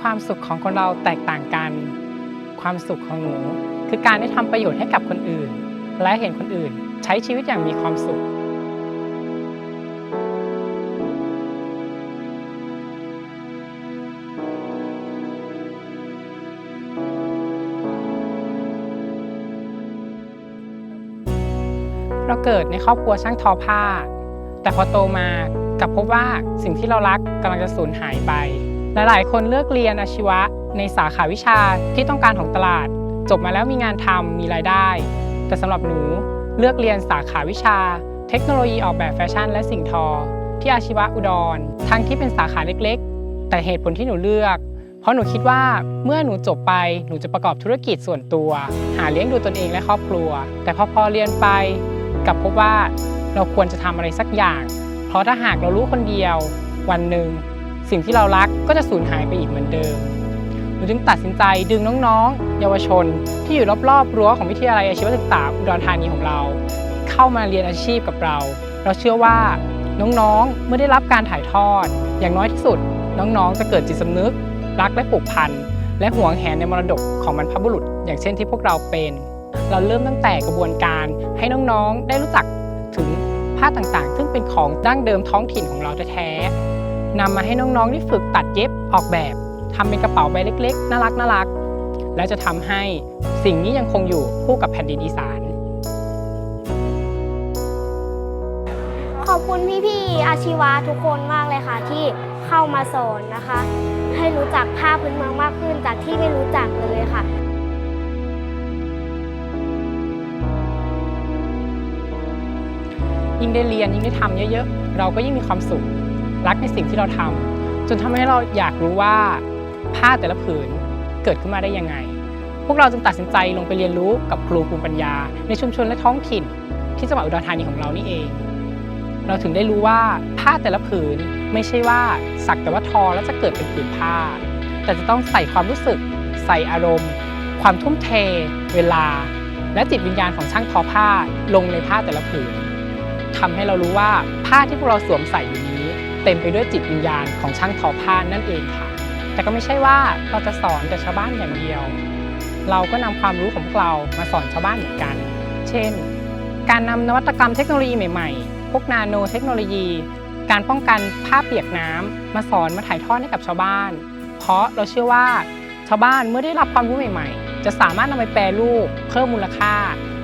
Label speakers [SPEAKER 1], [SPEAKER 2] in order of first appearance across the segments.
[SPEAKER 1] ความสุขของคนเราแตกต่างกัน ความสุขของหนู คือการได้ทำประโยชน์ให้กับคนอื่น และเห็นคนอื่น ใช้ชีวิตอย่างมีความสุขเราเกิดในครอบครัวช่างทอผ้า แต่พอโตมากลับพบว่าสิ่งที่เรารักกำลังจะสูญหายไป หลายๆ คนเลือกเรียนอาชีวะ ในสาขาวิชาที่ต้องการของตลาด จบมาแล้วมีงานทำมีรายได้ แต่สำหรับหนูเลือกเรียนสาขาวิชา เทคโนโลยีออกแบบแฟชั่น และสิ่งทอ ที่อาชีวะอุดร ทั้งที่เป็นสาขาเล็กๆ แต่เหตุผลที่หนูเลือก เพราะหนูคิดว่าเมื่อหนูจบไปหนูจะประกอบธุรกิจส่วนตัว หาเลี้ยงดูตนเองและครอบครัว แต่พอพอเรียนไปกลับพบว่าเราควรจะทำอะไรสักอย่าง เพราะถ้าหากเรารู้คนเดียว วันหนึ่ง สิ่งที่เรารักก็จะสูญหายไปอีกเหมือนเดิมหนูจึงตัดสินใจดึงน้องๆ เยาวชน ที่อยู่รอบๆ รั้วของวิทยาลัยอาชีวศึกษาอุดรธานีของเรา เข้ามาเรียนอาชีพกับเรา เราเชื่อว่าน้องๆ เมื่อได้รับการถ่ายทอด อย่างน้อยที่สุด น้องๆ จะเกิดจิตสำนึก รักและผูกพัน และหวงแหนในมรดกของบรรพบุรุษ อย่างเช่นที่พวกเราเป็น เราเริ่มตั้งแต่กระบวนการให้น้องๆ ได้รู้จักถึงผ้าต่างๆ ซึ่งเป็นของดั้งเดิมท้องถิ่นของเราแท้ๆ นำมาให้น้องๆได้ฝึกตัดเย็บออกแบบทำเป็นกระเป๋าใบเล็กๆ น่ารักน่ารัก และจะทำให้สิ่งนี้ยังคงอยู่คู่กับแผ่นดินอีสาน
[SPEAKER 2] ขอบคุณพี่ๆอาชีวะทุกคนมากเลยค่ะ ที่เข้ามาสอนนะคะ ให้รู้จักผ้าพื้นเมืองมากขึ้นจากที่ไม่รู้จักเลยค่ะ
[SPEAKER 1] ยิ่งได้เรียนยิ่งได้ทำเยอะๆ เราก็ยิ่งมีความสุข รักในสิ่งที่เราทำจนทำให้เราอยากรู้ว่าผ้าแต่ละผืนเกิดขึ้นมาได้ยังไง พวกเราจึงตัดสินใจลงไปเรียนรู้กับครูภูมิปัญญา ในชุมชนและท้องถิ่น ที่จังหวัดอุดรธานีของเรานี่เอง เราถึงได้รู้ว่าผ้าแต่ละผืนไม่ใช่ว่าสักแต่ว่าทอแล้วจะเกิดเป็นผืนผ้า แต่จะต้องใส่ความรู้สึก ใส่อารมณ์ ความทุ่มเท เวลา และจิตวิญญาณของช่างทอผ้าลงในผ้าแต่ละผืนทำให้เรารู้ว่าผ้าที่พวกเราสวมใส่อยู่นี้ เต็มไปด้วยจิตวิญญาณของช่างทอผ้านั่นเองค่ะ แต่ก็ไม่ใช่ว่าเราจะสอนแต่ชาวบ้านอย่างเดียว เราก็นำความรู้ของพวกเรามาสอนชาวบ้านเหมือนกัน เช่น การนำนวัตกรรมเทคโนโลยีใหม่ๆ พวกนาโนเทคโนโลยี การป้องกันผ้าเปียกน้ำมาสอนมาถ่ายทอดให้กับชาวบ้าน เพราะเราเชื่อว่าชาวบ้านเมื่อได้รับความรู้ใหม่ ๆ จะสามารถนำไปแปรรูปเพิ่มมูลค่า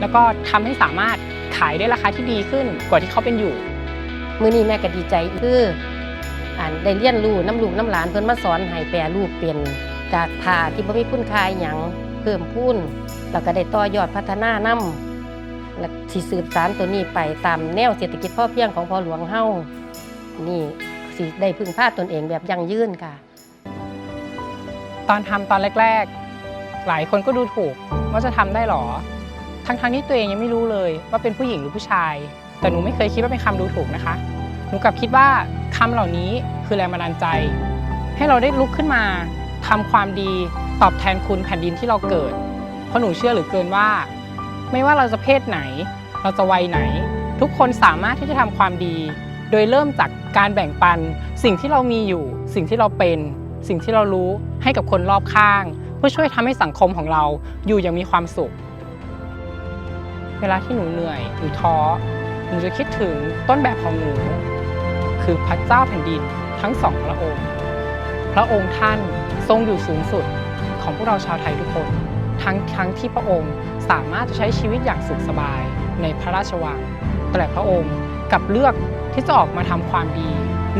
[SPEAKER 1] แล้วก็ทำให้สามารถขายได้ราคาที่ดีขึ้นกว่าที่เขาเป็นอยู่
[SPEAKER 3] มื้อนี้แม่ก็ดีใจคืออ่านได้เรียนรู้น้ำลูกน้ำหลานเพิ่นมาสอนให้แปรรูปเป็นจากผ้าที่บ่มีคุณค่าอิหยังเพิ่มพูนแล้วก็ได้ต่อยอดพัฒนานำและสิสืบสานตัวนี้ไปตามแนวเศรษฐกิจพอเพียงของพ่อหลวงเฮานี่สิได้พึ่งพาตนเองแบบยั่งยืนค่ะ
[SPEAKER 1] ตอนทำตอนแรก ๆ หลายคนก็ดูถูกว่าจะทำได้หรอ ทั้งๆที่ตัวเองยังไม่รู้เลยว่าเป็นผู้หญิงหรือผู้ชาย แต่หนูไม่เคยคิดว่าเป็นคำดูถูกนะคะ หนูกลับคิดว่าคำเหล่านี้คือแรงบันดาลใจ ให้เราได้ลุกขึ้นมาทำความดีตอบแทนคุณแผ่นดินที่เราเกิด เพราะหนูเชื่อเหลือเกินว่า ไม่ว่าเราจะเพศไหน เราจะวัยไหน ทุกคนสามารถที่จะทำความดี โดยเริ่มจากการแบ่งปัน สิ่งที่เรามีอยู่ สิ่งที่เราเป็น สิ่งที่เรารู้ให้กับคนรอบข้าง เพื่อช่วยทำให้สังคมของเราอยู่อย่างมีความสุข เวลาที่หนูเหนื่อยหรือท้อ นูจะคิดถึงต้นแบบของหนู คือพระเจ้าแผ่นดินทั้งสองพระองค์ พระองค์ท่านทรงอยู่สูงสุดของพวกเราชาวไทยทุกคน ทั้งทั้งที่พระองค์สามารถจะใช้ชีวิตอย่างสุขสบายในพระราชวัง แต่พระองค์กับเลือกที่จะออกมาทำความดี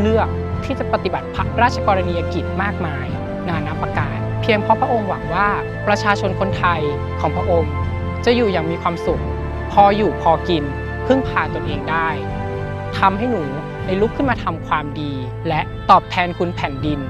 [SPEAKER 1] เลือกที่จะปฏิบัติพระราชกรณียกิจมากมาย นานาประการ เพียงเพราะพระองค์หวังว่าประชาชนคนไทยของพระองค์ จะอยู่อย่างมีความสุข พออยู่พอกิน พึ่งพาตนเองได้ทำให้หนูได้ลุกขึ้นมาทำความดี และตอบแทนคุณแผ่นดิน